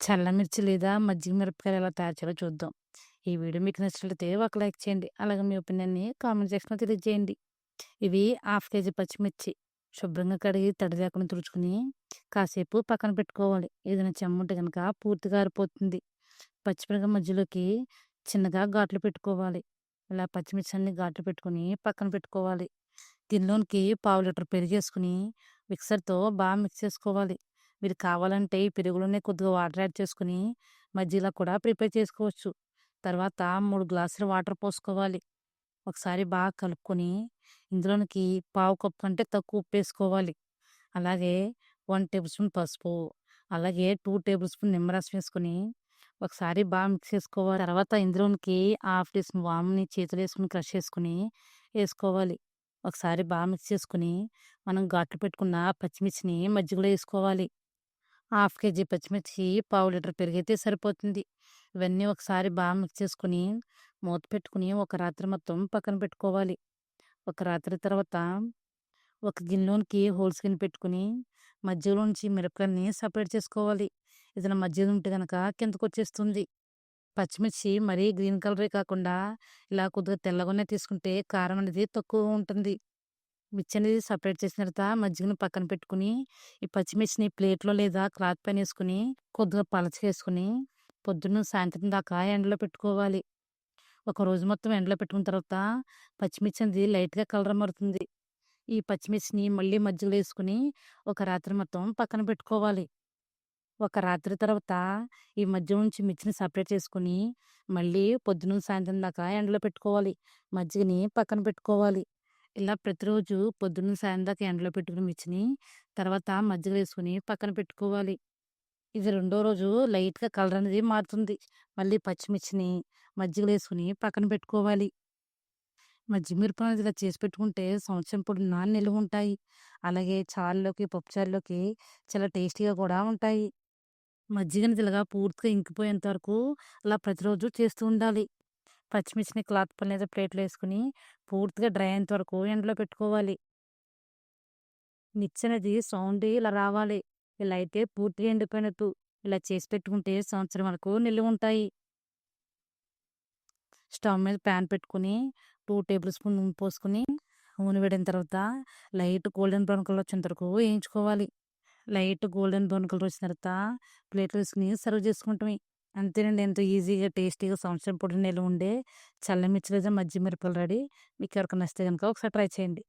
చల్ల మిర్చి లేదా మజ్జిగ మిరపకాయలు ఎలా తయారు చేయాలో చూద్దాం. ఈ వీడియో మీకు నచ్చినట్లయితే ఒక లైక్ చేయండి. అలాగే మీ ఒపీనియన్‌ని కామెంట్ సెక్షన్‌లో తెలియజేయండి. ఇవి హాఫ్ కేజీ పచ్చిమిర్చి శుభ్రంగా కడిగి తడి లేకుండా తుడుచుకుని కాసేపు పక్కన పెట్టుకోవాలి. ఏదైనా చెమ్ముంటే కనుక పూర్తిగా ఆరిపోతుంది. పచ్చిమిరపకాయ మధ్యలోకి చిన్నగా ఘాట్లు పెట్టుకోవాలి. ఇలా పచ్చిమిర్చి అన్ని ఘాట్లు పెట్టుకొని పక్కన పెట్టుకోవాలి. దీనిలోనికి పావు లీటర్ పెరిగేసుకుని మిక్సర్‌తో బాగా మిక్స్ చేసుకోవాలి. మీరు కావాలంటే ఈ పెరుగులోనే కొద్దిగా వాటర్ యాడ్ చేసుకొని మజ్జిగలా కూడా ప్రిపేర్ చేసుకోవచ్చు. తర్వాత మూడు గ్లాసులు వాటర్ పోసుకోవాలి. ఒకసారి బాగా కలుపుకొని ఇందులోనికి పావు కప్పు కంటే తక్కువ ఉప్పు వేసుకోవాలి అలాగే వన్ టేబుల్ స్పూన్ పసుపు, అలాగే టూ టేబుల్ స్పూన్ నిమ్మరసం వేసుకొని ఒకసారి బాగా మిక్స్ చేసుకోవాలి. తర్వాత ఇందులోనికి హాఫ్ టీ స్పూన్ వాముని చేతులు వేసుకుని క్రష్ చేసుకుని వేసుకోవాలి. ఒకసారి బాగా మిక్స్ చేసుకొని మనం ఘాట్లు పెట్టుకున్న పచ్చిమిర్చిని మజ్జిగలో వేసుకోవాలి. హాఫ్ కేజీ పచ్చిమిర్చి పావు లీటర్ పెరిగైతే సరిపోతుంది. ఇవన్నీ ఒకసారి బాగా మిక్స్ చేసుకొని మూత పెట్టుకుని ఒక రాత్రి మొత్తం పక్కన పెట్టుకోవాలి. ఒక రాత్రి తర్వాత ఒక గిన్నెలోనికి హోల్స్ గిన్నె పెట్టుకొని మధ్యలోంచి మిరపకాయలని సపరేట్ చేసుకోవాలి. ఏదైనా మధ్యలో ఉంటే గనక కిందకొచ్చేస్తుంది. పచ్చిమిర్చి మరీ గ్రీన్ కలరే కాకుండా ఇలా కొద్దిగా తెల్లగానే తీసుకుంటే కారం అనేది తక్కువ ఉంటుంది. మిర్చి అనేది సపరేట్ చేసిన తర్వాత మజ్జిగను పక్కన పెట్టుకుని ఈ పచ్చిమిర్చిని ప్లేట్లో లేదా క్లాత్ పైన వేసుకొని కొద్దిగా పలచకేసుకుని వేసుకొని పొద్దున్న సాయంత్రం దాకా ఎండలో పెట్టుకోవాలి. ఒక రోజు మొత్తం ఎండలో పెట్టుకున్న తర్వాత పచ్చిమిర్చి అనేది లైట్‌గా కలర్ మారుతుంది. ఈ పచ్చిమిర్చిని మళ్ళీ మజ్జిగలో వేసుకొని ఒక రాత్రి మొత్తం పక్కన పెట్టుకోవాలి. ఒక రాత్రి తర్వాత ఈ మధ్య నుంచి మిర్చిని సపరేట్ చేసుకొని మళ్ళీ పొద్దున సాయంత్రం దాకా ఎండలో పెట్టుకోవాలి. మజ్జిగని పక్కన పెట్టుకోవాలి. ఇలా ప్రతిరోజు పొద్దున్న సాయం ఎండలో పెట్టుకున్న మిర్చిని తర్వాత మజ్జిగ వేసుకుని పక్కన పెట్టుకోవాలి. ఇది రెండో రోజు లైట్‌గా కలర్ అనేది మారుతుంది. మళ్ళీ పచ్చిమిర్చిని మజ్జిగలో వేసుకుని పక్కన పెట్టుకోవాలి. మజ్జిగ అనేది ఇలా చేసి పెట్టుకుంటే సంవత్సరం పొడుగునా నిలువ ఉంటాయి. అలాగే చారులోకి, పప్పుచారులోకి చాలా టేస్టీగా కూడా ఉంటాయి. మజ్జిగని ఇలాగా పూర్తిగా ఇంకిపోయేంత వరకు అలా ప్రతిరోజు చేస్తూ ఉండాలి. పచ్చిమిర్చిని క్లాత్ పని లేదా ప్లేట్‌లో వేసుకుని పూర్తిగా డ్రై అయ్యేంత వరకు ఎండలో పెట్టుకోవాలి. మిర్చి అనేది సౌండ్ ఇలా రావాలి. ఇలా అయితే పూర్తిగా ఎండిపోయినట్టు. ఇలా చేసి పెట్టుకుంటే సంవత్సరం వరకు నిల్వ ఉంటాయి. స్టవ్ మీద ప్యాన్ పెట్టుకొని 2 టేబుల్ స్పూన్ నూనె పోసుకొని నూనె వేడిన తర్వాత లైట్ గోల్డెన్ బ్రౌన్ కలర్ వచ్చిన వరకు వేయించుకోవాలి. లైట్ గోల్డెన్ బ్రౌన్ కలర్ వచ్చిన తర్వాత ప్లేట్‌లో వేసుకుని సర్వ్ చేసుకుంటాం అంతేనండి ఎంతో ఈజీగా టేస్టీగా సంవత్సరం పొడి నిల్వ ఉండే చల్ల మిర్చి లేదా మజ్జిగ రెడీ. మీకు ఎవరికి నచ్చితే కనుక ఒకసారి ట్రై చేయండి.